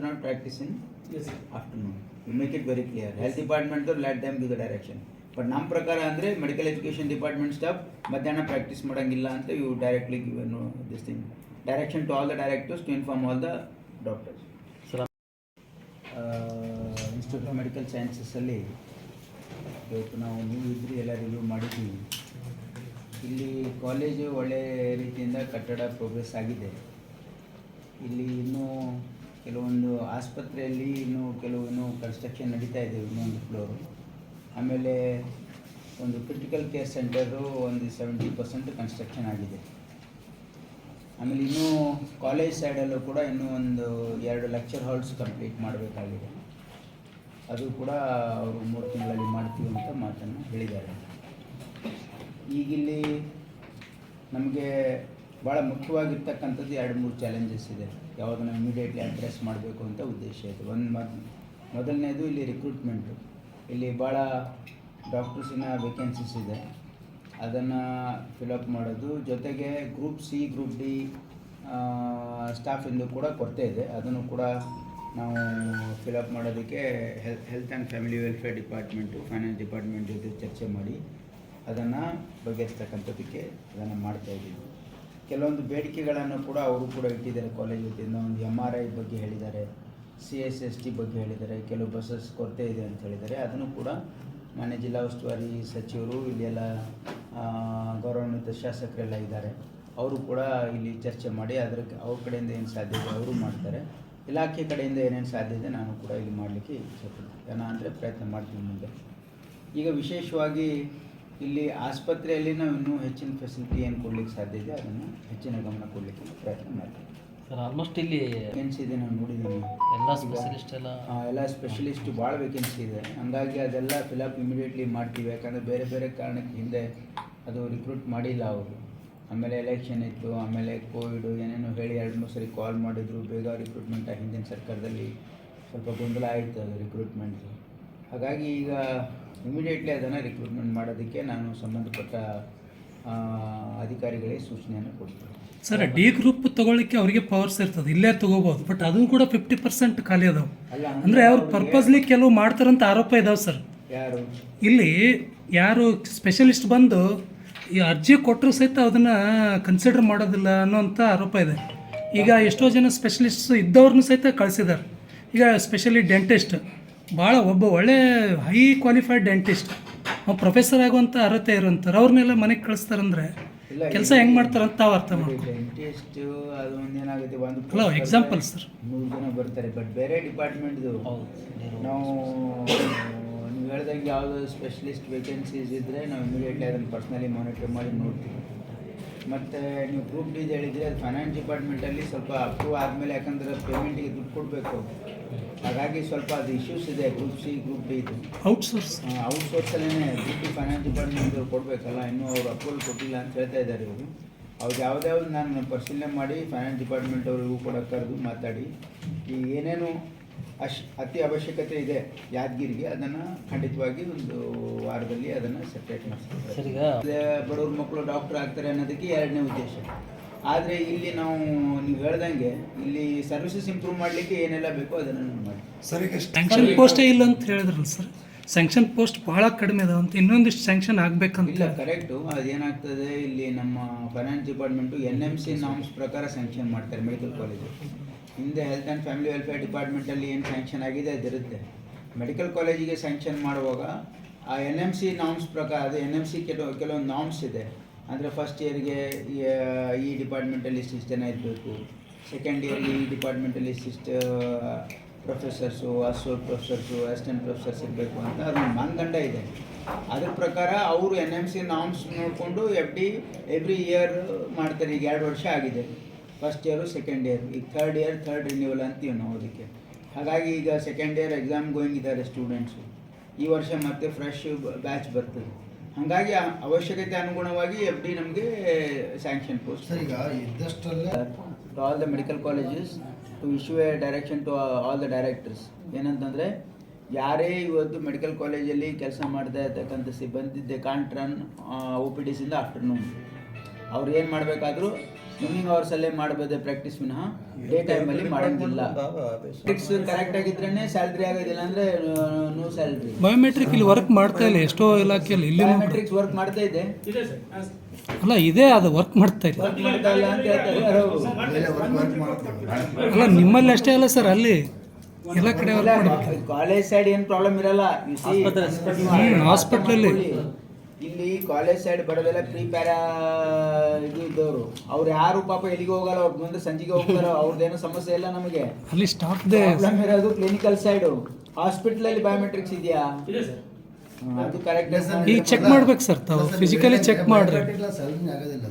not practice in Yes. afternoon. You make it very clear. Health department let them give the direction. But ನಮ್ಮ ಪ್ರಕಾರ ಅಂದರೆ medical education department staff ಮಧ್ಯಾಹ್ನ practice ಮಾಡೋಂಗಿಲ್ಲ ಅಂತ ಇವು directly give this thing direction to all the directors to inform all the doctors institute of medical ಸೈನ್ಸಸ್ಸಲ್ಲಿ ಇವತ್ತು ನಾವು ನೀವು ಇದ್ರಿ ಎಲ್ಲ ರಿವ್ಯೂ ಮಾಡಿದ್ದೀವಿ ಇಲ್ಲಿ ಕಾಲೇಜು ಒಳ್ಳೆ ರೀತಿಯಿಂದ ಕಟ್ಟಡ ಪ್ರೋಗ್ರೆಸ್ ಆಗಿದೆ ಇಲ್ಲಿ ಇನ್ನೂ ಕೆಲವೊಂದು ಆಸ್ಪತ್ರೆಯಲ್ಲಿ ಇನ್ನೂ ಕೆಲವು ಇನ್ನೂ ಕನ್ಸ್ಟ್ರಕ್ಷನ್ ನಡೀತಾ ಇದೆ ಇನ್ನೊಂದು ಫ್ಲೋರು. ಆಮೇಲೆ ಒಂದು ಕ್ರಿಟಿಕಲ್ ಕೇರ್ ಸೆಂಟರು ಒಂದು ಸೆವೆಂಟಿ ಪರ್ಸೆಂಟ್ ಕನ್ಸ್ಟ್ರಕ್ಷನ್ ಆಗಿದೆ. ಆಮೇಲೆ ಇನ್ನೂ ಕಾಲೇಜ್ ಸೈಡಲ್ಲೂ ಕೂಡ ಇನ್ನೂ ಒಂದು ಎರಡು ಲೆಕ್ಚರ್ ಹಾಲ್ಸ್ ಕಂಪ್ಲೀಟ್ ಮಾಡಬೇಕಾಗಿದೆ. ಅದು ಕೂಡ ಅವರು ಮೂರು ತಿಂಗಳಲ್ಲಿ ಮಾಡ್ತೀವಿ ಅಂತ ಮಾತನ್ನು ಹೇಳಿದ್ದಾರೆ. ಈಗಿಲ್ಲಿ ನಮಗೆ ಭಾಳ ಮುಖ್ಯವಾಗಿರ್ತಕ್ಕಂಥದ್ದು ಎರಡು ಮೂರು ಚಾಲೆಂಜಸ್ ಇದೆ. ಯಾವುದನ್ನು ಇಮಿಡಿಯೇಟ್ಲಿ ಅಡ್ರೆಸ್ ಮಾಡಬೇಕು ಅಂತ ಉದ್ದೇಶ ಇದೆ. ಒಂದು ಮೊದಲನೇದು ಇಲ್ಲಿ ರಿಕ್ರೂಟ್ಮೆಂಟು ಇಲ್ಲಿ ಭಾಳ ಡಾಕ್ಟರ್ಸಿನ ವೇಕೆನ್ಸೀಸ್ ಇದೆ. ಅದನ್ನು ಫಿಲಪ್ ಮಾಡೋದು. ಜೊತೆಗೆ ಗ್ರೂಪ್ ಸಿ ಗ್ರೂಪ್ ಡಿ ಸ್ಟಾಫಿಂದು ಕೂಡ ಕೊರತೆ ಇದೆ. ಅದನ್ನು ಕೂಡ ನಾವು ಫಿಲಪ್ ಮಾಡೋದಕ್ಕೆ ಹೆಲ್ health and family welfare department finance department ಜೊತೆ ಚರ್ಚೆ ಮಾಡಿ ಅದನ್ನು ಬಗೆಹರಿಸ್ತಕ್ಕಂಥದ್ದಕ್ಕೆ ಅದನ್ನು ಮಾಡ್ತಾ ಇದ್ದೀವಿ. ಕೆಲವೊಂದು ಬೇಡಿಕೆಗಳನ್ನು ಕೂಡ ಅವರು ಕೂಡ ಇಟ್ಟಿದ್ದಾರೆ ಕಾಲೇಜ್ ವತಿಯಿಂದ. ಒಂದು ಎಂ ಆರ್ ಐ ಬಗ್ಗೆ ಹೇಳಿದ್ದಾರೆ ಸಿ ಎಸ್ ಎಸ್ ಟಿ ಬಗ್ಗೆ ಹೇಳಿದ್ದಾರೆ, ಕೆಲವು ಬಸ್ಸಸ್ ಕೊರತೆ ಇದೆ ಅಂತ ಹೇಳಿದ್ದಾರೆ. ಅದನ್ನು ಕೂಡ ಮಾನ್ಯ ಜಿಲ್ಲಾ ಉಸ್ತುವಾರಿ ಸಚಿವರು ಇಲ್ಲೆಲ್ಲ ಗೌರವಾನ್ವಿತ ಶಾಸಕರೆಲ್ಲ ಇದ್ದಾರೆ. ಅವರು ಕೂಡ ಇಲ್ಲಿ ಚರ್ಚೆ ಮಾಡಿ ಅದರ ಅವ್ರ ಕಡೆಯಿಂದ ಏನು ಸಾಧ್ಯ ಇದೆ ಅವರು ಮಾಡ್ತಾರೆ. ಇಲಾಖೆ ಕಡೆಯಿಂದ ಏನೇನು ಸಾಧ್ಯ ಇದೆ ನಾನು ಕೂಡ ಇಲ್ಲಿ ಮಾಡಲಿಕ್ಕೆ ಇಚ್ಛೆಪಡ್ತೀನಿ ಅಂದರೆ ಪ್ರಯತ್ನ ಮಾಡ್ತೀನಿ ಮುಂದೆ. ಈಗ ವಿಶೇಷವಾಗಿ ಇಲ್ಲಿ ಆಸ್ಪತ್ರೆಯಲ್ಲಿ ನಾವು ಇನ್ನೂ ಹೆಚ್ಚಿನ ಫೆಸಿಲಿಟಿ ಏನು ಕೊಡ್ಲಿಕ್ಕೆ ಸಾಧ್ಯ ಇದೆ ಅದನ್ನು ಹೆಚ್ಚಿನ ಗಮನ ಕೊಡಲಿಕ್ಕೆ ಪ್ರಯತ್ನ ಮಾಡ್ತೀವಿ. ಸರ್ ಆಲ್ಮೋಸ್ಟ್ ಇಲ್ಲಿ ವೇಕೆನ್ಸಿ ಇದೆ ನಾನು ನೋಡಿದ್ದೀನಿ ಎಲ್ಲ ಸ್ಪೆಷಲಿಸ್ಟ್ ಎಲ್ಲ ಎಲ್ಲ ಸ್ಪೆಷಲಿಸ್ಟ್ ಭಾಳ ವೇಕೆನ್ಸಿ ಇದೆ. ಹಂಗಾಗಿ ಅದೆಲ್ಲ ಫಿಲಪ್ ಇಮಿಡಿಯೇಟ್ಲಿ ಮಾಡ್ತೀವಿ. ಯಾಕಂದರೆ ಬೇರೆ ಬೇರೆ ಕಾರಣಕ್ಕೆ ಹಿಂದೆ ಅದು ರಿಕ್ರೂಟ್ ಮಾಡಿಲ್ಲ ಅವರು. ಆಮೇಲೆ ಎಲೆಕ್ಷನ್ ಇತ್ತು ಆಮೇಲೆ ಕೋವಿಡು ಏನೇನೋ ಹೇಳಿ ಎರಡು ಮೂರು ಸರಿ ಕಾಲ್ ಮಾಡಿದ್ರು. ಬೇಗ ರಿಕ್ರೂಟ್ಮೆಂಟ್ ಹಿಂದಿನ ಸರ್ಕಾರದಲ್ಲಿ ಸ್ವಲ್ಪ ಗೊಂದಲ ಆಯಿತು ಅದು ರಿಕ್ರೂಟ್ಮೆಂಟ್ದು ಹಾಗಾಗಿ ಈಗ ಇಮಿಡಿಯೇಟ್ಲಿ ಅದನ್ನು ರಿಕ್ರೂಟ್ಮೆಂಟ್ ಮಾಡೋದಕ್ಕೆ ನಾನು ಸಂಬಂಧಪಟ್ಟ ಅಧಿಕಾರಿಗಳಿಗೆ ಸೂಚನೆಯನ್ನು ಕೊಡ್ತೀನಿ. ಸರ್ ಡಿ ಗ್ರೂಪ್ ತಗೊಳ್ಳಿಕ್ಕೆ ಅವರಿಗೆ ಪವರ್ಸ್ ಇರ್ತದೆ. ಇಲ್ಲೇ ತಗೋಬಹುದು ಬಟ್ ಅದು ಕೂಡ ಫಿಫ್ಟಿ ಪರ್ಸೆಂಟ್ ಖಾಲಿ ಅದಾವೆ. ಅಂದರೆ ಅಂದ್ರೆ ಅವ್ರು ಪರ್ಪಸ್ಲಿ ಕೆಲವು ಮಾಡ್ತಾರಂತ ಆರೋಪ ಇದಾವೆ ಸರ್. ಯಾರು? ಇಲ್ಲಿ ಯಾರು ಸ್ಪೆಷಲಿಸ್ಟ್ ಬಂದು ಈ ಅರ್ಜಿ ಕೊಟ್ಟರು ಸಹಿತ ಅದನ್ನು ಕನ್ಸಿಡರ್ ಮಾಡೋದಿಲ್ಲ ಅನ್ನೋಂಥ ಆರೋಪ ಇದೆ. ಈಗ ಎಷ್ಟೋ ಜನ ಸ್ಪೆಷಲಿಸ್ಟ್ಸ್ ಇದ್ದವ್ರನ್ನೂ ಸಹಿತ ಕಳಿಸಿದ್ದಾರೆ ಈಗ ಸ್ಪೆಷಲಿ ಡೆಂಟಿಸ್ಟ್ ಭಾಳ ಒಬ್ಬ ಒಳ್ಳೆ ಹೈ ಕ್ವಾಲಿಫೈಡ್ ಡೆಂಟಿಸ್ಟ್ ಅವ್ನು ಪ್ರೊಫೆಸರ್ ಆಗುವಂಥ ಅರ್ಹತೆ ಇರೋಂಥವ್ರು ಅವ್ರನ್ನೆಲ್ಲ ಮನೆಗೆ ಕಳಿಸ್ತಾರಂದ್ರೆ ಕೆಲಸ ಹೆಂಗೆ ಮಾಡ್ತಾರಂತ ತಾವು ಅರ್ಥ ಮಾಡ್ಕೊ. ಡೆಂಟಿಸ್ಟ್ ಅದು ಒಂದೇನಾಗುತ್ತೆ ಒಂದು ಹಲೋ ಎಕ್ಸಾಂಪಲ್ ಸರ್ ಮೂರು ಜನ ಬರ್ತಾರೆ ಬಟ್ ಬೇರೆ ಡಿಪಾರ್ಟ್ಮೆಂಟ್ದು ಹೌದು ನಾವು ನೀವು ಹೇಳ್ದಂಗೆ ಯಾವುದೋ ಸ್ಪೆಷಲಿಸ್ಟ್ ವೇಕೆನ್ಸೀಸ್ ಇದ್ದರೆ ನಾವು ಇಮಿಡಿಯೇಟ್ಲಿ ಅದನ್ನು ಪರ್ಸ್ನಲಿ ಮಾನಿಟರ್ ಮಾಡಿ ನೋಡ್ತೀವಿ. ಮತ್ತು ನೀವು ಗ್ರೂಪ್ ಡೀಸ್ ಹೇಳಿದರೆ ಅದು ಫೈನಾನ್ಸ್ ಡಿಪಾರ್ಟ್ಮೆಂಟಲ್ಲಿ ಸ್ವಲ್ಪ ಅಪ್ರೂವ್ ಆದಮೇಲೆ ಯಾಕಂದರೆ ಪೇಮೆಂಟಿಗೆ ದುಡ್ಡು ಕೊಡಬೇಕು. ಹಾಗಾಗಿ ಸ್ವಲ್ಪ ಅದು ಇಶ್ಯೂಸ್ ಇದೆ ಗ್ರೂಪ್ ಸಿ ಗ್ರೂಪ್ ಡಿ ಇದು ಔಟ್ಸೋರ್ಸ್ ಔಟ್ಸೋರ್ಸಲ್ಲೇ ದುಡ್ಡು ಫೈನಾನ್ಸ್ ಡಿಪಾರ್ಟ್ಮೆಂಟ್ ಕೊಡಬೇಕಲ್ಲ ಇನ್ನೂ ಅವ್ರು ಅಪ್ರೂವಲ್ ಕೊಟ್ಟಿಲ್ಲ ಅಂತ ಹೇಳ್ತಾ ಇದ್ದಾರೆ ಇವರು. ಅವ್ರು ಯಾವುದ್ಯಾವ್ದು ನಾನು ಪರಿಶೀಲನೆ ಮಾಡಿ ಫೈನಾನ್ಸ್ ಡಿಪಾರ್ಟ್ಮೆಂಟ್ ಅವರಿಗೂ ಕೂಡ ಕರೆದು ಮಾತಾಡಿ. ಈ ಏನೇನು ಅಶ್ ಅತಿ ಅವಶ್ಯಕತೆ ಇದೆ ಯಾದಗಿರಿಗೆ ಅದನ್ನು ಖಂಡಿತವಾಗಿ ಒಂದು ವಾರದಲ್ಲಿ ಅದನ್ನು ಸೆಪ್ರೇಟ್ ಮಾಡಿಸ್ತಾರೆ ಸರ್ ಈಗ ಬಡವ್ರ ಮಕ್ಕಳು ಡಾಕ್ಟರ್ ಆಗ್ತಾರೆ ಅನ್ನೋದಕ್ಕೆ ಎರಡನೇ ಉದ್ದೇಶ. ಆದರೆ ಇಲ್ಲಿ ನಾವು ನೀವು ಹೇಳ್ದಂಗೆ ಇಲ್ಲಿ ಸರ್ವಿಸಸ್ ಇಂಪ್ರೂವ್ ಮಾಡಲಿಕ್ಕೆ ಏನೆಲ್ಲ ಬೇಕೋ ಅದನ್ನು ಮಾಡಿ. ಸ್ಯಾಂಕ್ಷನ್ ಪೋಸ್ಟೇ ಇಲ್ಲ ಅಂತ ಹೇಳಿದ್ರಲ್ಲ ಸರ್? ಸ್ಯಾಂಕ್ಷನ್ ಪೋಸ್ಟ್ ಬಹಳ ಕಡಿಮೆ ಅದಾವ ಅಂತ ಇನ್ನೊಂದಿಷ್ಟು ಸ್ಯಾಂಕ್ಷನ್ ಆಗಬೇಕಂತ ಇಲ್ಲ ಕರೆಕ್ಟು ಅದೇನಾಗ್ತದೆ ಇಲ್ಲಿ ನಮ್ಮ finance department N M C norms ಪ್ರಕಾರ ಸ್ಯಾಂಕ್ಷನ್ ಮಾಡ್ತಾರೆ ಮೆಡಿಕಲ್ ಕಾಲೇಜು ಹಿಂದೆ ಹೆಲ್ತ್ ಆ್ಯಂಡ್ ಫ್ಯಾಮಿಲಿ ವೆಲ್ಫೇರ್ ಡಿಪಾರ್ಟ್ಮೆಂಟಲ್ಲಿ ಏನು ಸ್ಯಾಂಕ್ಷನ್ ಆಗಿದೆ ಅದಿರುತ್ತೆ. ಮೆಡಿಕಲ್ ಕಾಲೇಜಿಗೆ ಸ್ಯಾಂಕ್ಷನ್ ಮಾಡುವಾಗ ಆ ಎನ್ ಎಂ ಸಿ ನಾಮ್ಸ್ ಪ್ರಕಾರ, ಅದು ಎನ್ ಎಂ ಸಿ ಕೆಲವು ಕೆಲವೊಂದು ನಾಮ್ಸ್ ಇದೆ. ಅಂದರೆ ಫಸ್ಟ್ ಇಯರ್ಗೆ ಈ ಡಿಪಾರ್ಟ್ಮೆಂಟಲ್ಲಿ ಇಷ್ಟಿಷ್ಟು ಜನ ಇರಬೇಕು. ಸೆಕೆಂಡ್ ಇಯರ್ಗೆ ಈ ಡಿಪಾರ್ಟ್ಮೆಂಟಲ್ಲಿ ಇಷ್ಟಿಷ್ಟು professors associate professors assistant professors ಇರಬೇಕು ಅಂತ ಅದೊಂದು ಮಾನದಂಡ ಇದೆ. ಅದ್ರ ಪ್ರಕಾರ ಅವರು ಎನ್ ಎಂ ಸಿ ನಾಮ್ಸ್ ನೋಡಿಕೊಂಡು ಎಫ್ ಡಿ ಎವ್ರಿ ಇಯರ್ ಮಾಡ್ತಾರೆ. ಈಗ ಎರಡು ವರ್ಷ ಆಗಿದೆ. ಫಸ್ಟ್ ಇಯರು ಸೆಕೆಂಡ್ ಇಯರ್ ಈಗ ಥರ್ಡ್ ಇಯರ್ ಥರ್ಡ್ ರಿನ್ಯೂವಲ್ ಅಂತೀವಿ ನಾವು ಅದಕ್ಕೆ. ಹಾಗಾಗಿ ಈಗ ಸೆಕೆಂಡ್ ಇಯರ್ ಎಕ್ಸಾಮ್ ಗೋಯಿಂಗ್ ಇದ್ದಾರೆ ಸ್ಟೂಡೆಂಟ್ಸು ಈ ವರ್ಷ ಮತ್ತೆ ಫ್ರೆಶ್ ಬ್ಯಾಚ್ ಬರ್ತದೆ. ಹಾಗಾಗಿ ಅವಶ್ಯಕತೆ ಅನುಗುಣವಾಗಿ ಎಫ್ ಡಿ ನಮಗೆ ಸ್ಯಾಂಕ್ಷನ್ ಪೋಸ್ಟ್ ಈಗ ಇದ್ದಷ್ಟಲ್ಲೇ to all the medical colleges to issue a direction to all the directors. ಏನಂತಂದರೆ ಯಾರೇ ಇವತ್ತು ಮೆಡಿಕಲ್ ಕಾಲೇಜಲ್ಲಿ ಕೆಲಸ ಮಾಡ್ತಾ ಇರ್ತಕ್ಕಂಥ ಸಿಬ್ಬಂದಿ ದೇ ಕಾಂಟ್ರನ್ ಒ ಪಿ ಡಿಸಿಂದ ಆಫ್ಟರ್ನೂನ್ ಅವ್ರು ಏನು ಮಾಡಬೇಕಾದ್ರೂ ಈವ್ನಿಂಗ್ ಅವರ್ಸ್ ಅಲ್ಲೇ ಮಾಡಬಹುದೇ ಪ್ರಾಕ್ಟೀಸ್ ವಿನಃ ಡೇ ಟೈಮ್ ಅಲ್ಲಿ ಮಾಡಂಗಿಲ್ಲ. ಫಿಕ್ಸ್ ಕರೆಕ್ಟ್ ಆಗಿದ್ರೇನೆ ಸ್ಯಾಲ್ರಿ ಆಗೋದಿಲ್ಲ ಅಂದ್ರೆ ನೋ ಸ್ಯಾಲ್ರಿ ಬಯೋಮೆಟ್ರಿಕ್ ಇಲ್ಲಿ ವರ್ಕ್ ಮಾಡ್ತಾ ಇಲ್ಲ ಎಷ್ಟೋ ಇಲಾಖೆಯಲ್ಲಿ ಇಲ್ಲಿ ಬಯೋಮೆಟ್ರಿಕ್ಸ್ ವರ್ಕ್ ಮಾಡ್ತಾ ಇದೆ. ಅಲ್ಲ ಇದೇ ಅದು ವರ್ಕ್ ಮಾಡ್ತಾ ಇಲ್ಲ. ವರ್ಕ್ ಮಾಡ್ತಾ ಇಲ್ಲ ಅಂತ ಹೇಳ್ತಾರೆ. ಅಲ್ಲ ನಿಮ್ಮಲ್ಲಿ ಅಷ್ಟೇ ಅಲ್ಲ ಸರ್ ಅಲ್ಲಿ ಎಲ್ಲ ಕಡೆ ವರ್ಕ್ ಕಾಲೇಜ್ ಸೈಡ್ ಏನ್ ಪ್ರಾಬ್ಲಮ್ ಇರಲ್ಲ. ಹಾಸ್ಪಿಟ್ಲಲ್ಲಿ ಹ್ಮ್, ಅಲ್ಲಿ. ಇಲ್ಲಿ ಕಾಲೇಜ್ ಸೈಡ್ ಬರೋದೆಲ್ಲ ಪ್ರೀ ಪ್ಯಾರ ಇದು ಇದ್ದವರು. ಅವ್ರು ಯಾರು ಪಾಪ ಎಲ್ಲಿಗೆ ಹೋಗಲ್ಲ ಅವ್ರು ಮುಂದೆ ಸಂಜೆಗೆ ಹೋಗ್ತಾರೋ ಅವ್ರದ್ದೇನೋ ಸಮಸ್ಯೆ ಇಲ್ಲ ನಮಗೆ. ಅಲ್ಲಿ ಸ್ಟಾಪ್ ಪ್ರಾಬ್ಲಮ್ ಇರೋದು ಕ್ಲಿನಿಕಲ್ ಸೈಡ್ ಹಾಸ್ಪಿಟಲ್ ಅಲ್ಲಿ ಬಯೋಮೆಟ್ರಿಕ್ಸ್ ಇದೆಯಾ? ಅದು ಕರೆಕ್ಟ್ ಈಗ ಚೆಕ್ ಮಾಡ್ಬೇಕು ಸರ್ ತಾವು. ಫಿಸಿಕಲಿ ಚೆಕ್ ಮಾಡ್ರಿ. ಆಗೋದಿಲ್ಲ